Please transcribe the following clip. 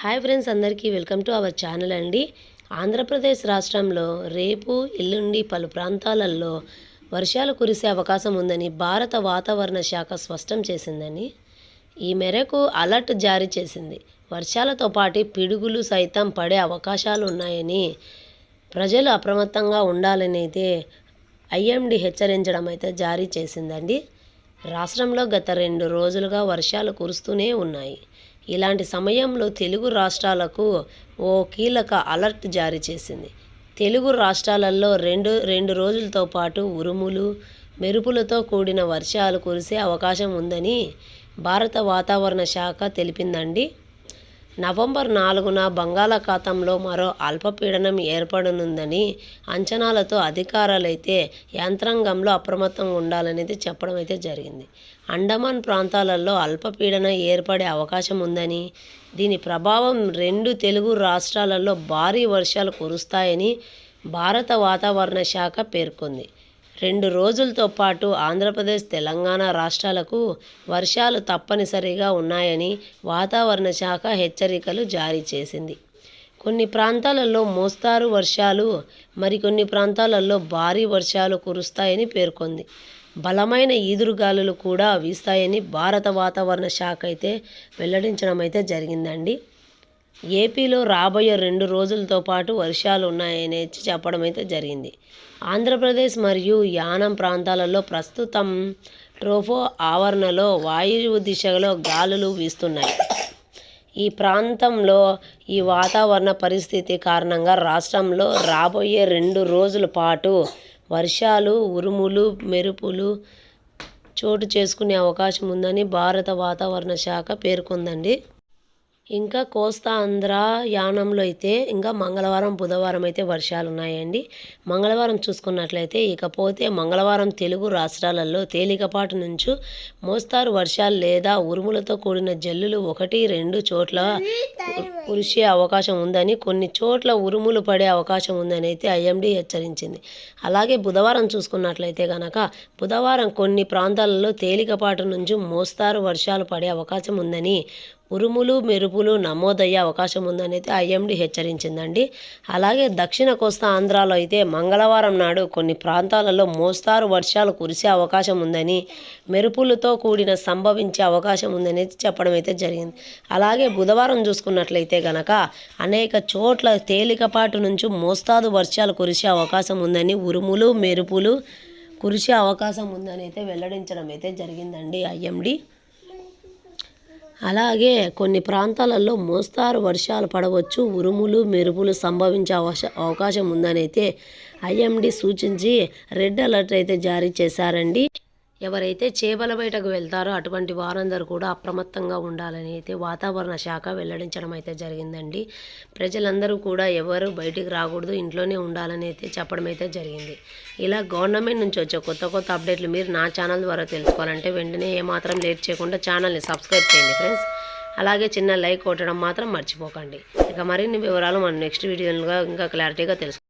Hi friends అందరికీ welcome to our channel అండి. ఆంధ్రప్రదేశ్ రాష్ట్రంలో రేపు ఎల్లుండి పలు ప్రాంతాలలో వర్షాలు కురిసే అవకాశం ఉందని భారత వాతావరణ శాఖ స్పష్టం చేసిందని ఈ మేరకు అలర్ట్ జారీ చేసింది. వర్షాలతో పాటు పిడుగులు సైతం పడే అవకాశాలు ఉన్నాయని ప్రజలు అప్రమత్తంగా ఉండాలని అయితే ఐఎండి హెచ్చరించడం అయితే జారీ చేసిందండి. రాష్ట్రంలో గత రెండు రోజులుగా వర్షాలు కురుస్తూనే ఉన్నాయి. ఇలాంటి సమయంలో తెలుగు రాష్ట్రాలకు ఓ కీలక అలర్ట్ జారీ చేసింది. తెలుగు రాష్ట్రాలలో రెండు రెండు రోజులతో పాటు ఉరుములు మెరుపులతో కూడిన వర్షాలు కురిసే అవకాశం ఉందని భారత వాతావరణ శాఖ తెలిపిందండి. నవంబర్ నాలుగున బంగాళాఖాతంలో మరో అల్పపీడనం ఏర్పడనుందని అంచనాలతో అధికారులైతే యంత్రాంగంలో అప్రమత్తంగా ఉండాలనేది చెప్పడం అయితే జరిగింది. అండమాన్ ప్రాంతాలలో అల్పపీడనం ఏర్పడే అవకాశం ఉందని దీని ప్రభావం రెండు తెలుగు రాష్ట్రాలలో భారీ వర్షాలు కురుస్తాయని భారత వాతావరణ శాఖ పేర్కొంది. రెండు రోజులతో పాటు ఆంధ్రప్రదేశ్ తెలంగాణ రాష్ట్రాలకు వర్షాలు తప్పనిసరిగా ఉన్నాయని వాతావరణ శాఖ హెచ్చరికలు జారీ చేసింది. కొన్ని ప్రాంతాలలో మోస్తారు వర్షాలు మరికొన్ని ప్రాంతాలలో భారీ వర్షాలు కురుస్తాయని పేర్కొంది. బలమైన ఈదురుగాలులు కూడా వీస్తాయని భారత వాతావరణ శాఖ అయితే వెల్లడించడం అయితే జరిగిందండి. ఏపీలో రాబోయే రెండు రోజులతో పాటు వర్షాలు ఉన్నాయని చెప్పడం అయితే జరిగింది. ఆంధ్రప్రదేశ్ మరియు యానం ప్రాంతాలలో ప్రస్తుతం ట్రోఫో ఆవరణలో వాయువు దిశలో గాలులు వీస్తున్నాయి. ఈ ప్రాంతంలో ఈ వాతావరణ పరిస్థితి కారణంగా రాష్ట్రంలో రాబోయే రెండు రోజుల పాటు వర్షాలు ఉరుములు మెరుపులు చోటు చేసుకునే అవకాశం ఉందని భారత వాతావరణ శాఖ పేర్కొందండి. ఇంకా కోస్తా ఆంధ్ర యానంలో అయితే ఇంకా మంగళవారం బుధవారం అయితే వర్షాలు ఉన్నాయండి మంగళవారం చూసుకున్నట్లయితే ఇకపోతే మంగళవారం తెలుగు రాష్ట్రాలలో తేలికపాటి నుంచి మోస్తారు వర్షాలు లేదా ఉరుములతో కూడిన జల్లులు ఒకటి రెండు చోట్ల కురిసే అవకాశం ఉందని కొన్ని చోట్ల ఉరుములు పడే అవకాశం ఉందని అయితే ఐఎండీ హెచ్చరించింది. అలాగే బుధవారం చూసుకున్నట్లయితే కనుక బుధవారం కొన్ని ప్రాంతాలలో తేలికపాటి నుంచి మోస్తారు వర్షాలు పడే అవకాశం ఉందని ఉరుములు మెరుపులు నమోదయ్యే అవకాశం ఉందని అయితే ఐఎండీ హెచ్చరించిందండి. అలాగే దక్షిణ కోస్తా ఆంధ్రాలో అయితే మంగళవారం నాడు కొన్ని ప్రాంతాలలో మోస్తారు వర్షాలు కురిసే అవకాశం ఉందని మెరుపులతో కూడిన సంభవించే అవకాశం ఉందని చెప్పడం అయితే జరిగింది. అలాగే బుధవారం చూసుకున్నట్లయితే గనక అనేక చోట్ల తేలికపాటు నుంచి మోస్తాదు వర్షాలు కురిసే అవకాశం ఉందని ఉరుములు మెరుపులు కురిసే అవకాశం ఉందని అయితే వెల్లడించడం అయితే జరిగిందండి ఐఎండి. అలాగే కొన్ని ప్రాంతాలలో మోస్తారు వర్షాలు పడవచ్చు ఉరుములు మెరుపులు సంభవించే అవకాశం ఉందని అయితే ఐఎండి సూచించి రెడ్ అలర్ట్ అయితే జారీ చేశారండి. ఎవరైతే చేపల బయటకు వెళ్తారో అటువంటి వారందరూ కూడా అప్రమత్తంగా ఉండాలని అయితే వాతావరణ శాఖ వెల్లడించడం అయితే జరిగిందండి. ప్రజలందరూ కూడా ఎవరు బయటికి రాకూడదు ఇంట్లోనే ఉండాలని అయితే చెప్పడం అయితే జరిగింది. ఇలా గవర్నమెంట్ నుంచి వచ్చే కొత్త కొత్త అప్డేట్లు మీరు నా ఛానల్ ద్వారా తెలుసుకోవాలంటే వెంటనే ఏమాత్రం లేట్ చేయకుండా ఛానల్ని సబ్స్క్రైబ్ చేయండి ఫ్రెండ్స్. అలాగే చిన్న లైక్ కొట్టడం మాత్రం మర్చిపోకండి. ఇక మరిన్ని వివరాలు మనం నెక్స్ట్ వీడియోలుగా ఇంకా క్లారిటీగా తెలుసు